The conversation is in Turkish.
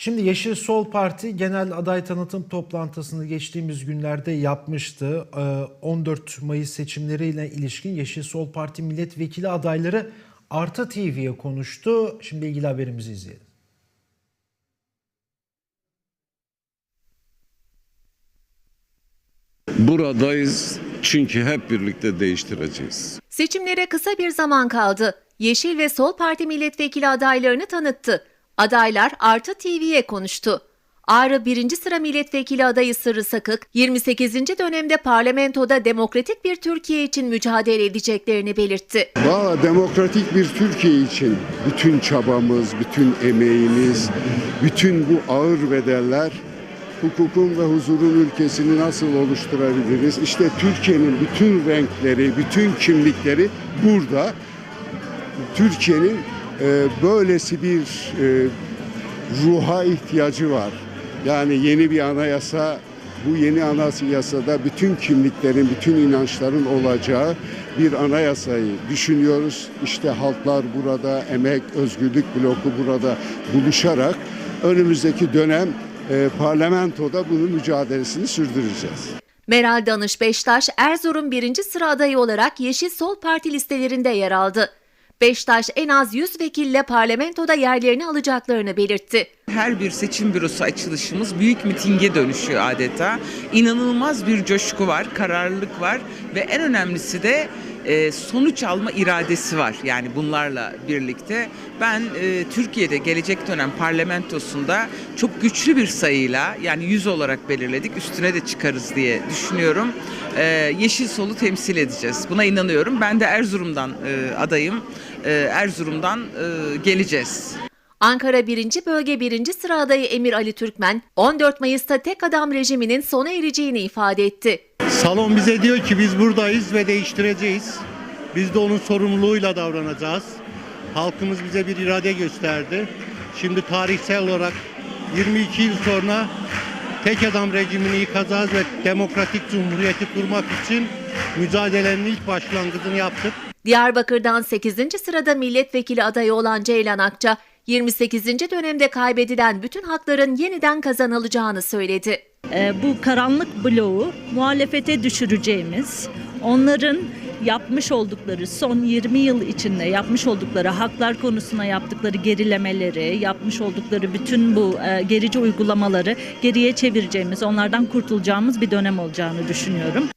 Şimdi Yeşil Sol Parti genel aday tanıtım toplantısını geçtiğimiz günlerde yapmıştı. Ee, 14 Mayıs seçimleriyle ilişkin Yeşil Sol Parti milletvekili adayları Arta TV'ye konuştu. Şimdi ilgili haberimizi izleyelim. Buradayız çünkü hep birlikte değiştireceğiz. Seçimlere kısa bir zaman kaldı. Yeşil ve Sol Parti milletvekili adaylarını tanıttı. Adaylar Artı TV'ye konuştu. Ağrı 1. sıra milletvekili adayı Sırrı Sakık, 28. dönemde parlamentoda demokratik bir Türkiye için mücadele edeceklerini belirtti. Valla demokratik bir Türkiye için bütün çabamız, bütün emeğimiz, bütün bu ağır bedeller hukukun ve huzurun ülkesini nasıl oluşturabiliriz? İşte Türkiye'nin bütün renkleri, bütün kimlikleri burada. Türkiye'nin e, böylesi bir e, ruha ihtiyacı var. Yani yeni bir anayasa, bu yeni anayasada bütün kimliklerin, bütün inançların olacağı bir anayasayı düşünüyoruz. İşte halklar burada, emek, özgürlük bloku burada buluşarak önümüzdeki dönem e, parlamentoda bunun mücadelesini sürdüreceğiz. Meral Danış Beştaş, Erzurum 1. sıra adayı olarak Yeşil Sol Parti listelerinde yer aldı. Beştaş en az 100 vekille parlamentoda yerlerini alacaklarını belirtti. Her bir seçim bürosu açılışımız büyük mitinge dönüşüyor adeta. İnanılmaz bir coşku var, kararlılık var ve en önemlisi de e, sonuç alma iradesi var. Yani bunlarla birlikte ben e, Türkiye'de gelecek dönem parlamentosunda çok güçlü bir sayıyla yani 100 olarak belirledik üstüne de çıkarız diye düşünüyorum. E, Yeşil Sol'u temsil edeceğiz. Buna inanıyorum. Ben de Erzurum'dan adayım. E, Erzurum'dan e, geleceğiz. Ankara 1. Bölge 1. sıra adayı Emir Ali Türkmen, 14 Mayıs'ta tek adam rejiminin sona ereceğini ifade etti. Salon bize diyor ki biz buradayız ve değiştireceğiz. Biz de onun sorumluluğuyla davranacağız. Halkımız bize bir irade gösterdi. Şimdi tarihsel olarak 22 yıl sonra tek adam rejimini yıkacağız ve demokratik cumhuriyeti kurmak için mücadelenin ilk başlangıcını yaptık. Diyarbakır'dan 8. sırada milletvekili adayı olan Ceylan Akça, 28. dönemde kaybedilen bütün hakların yeniden kazanılacağını söyledi. e, bu karanlık bloğu muhalefete düşüreceğimiz, onların yapmış oldukları son 20 yıl içinde yapmış oldukları haklar konusuna yaptıkları gerilemeleri, yapmış oldukları bütün bu e, gerici uygulamaları geriye çevireceğimiz, onlardan kurtulacağımız bir dönem olacağını düşünüyorum.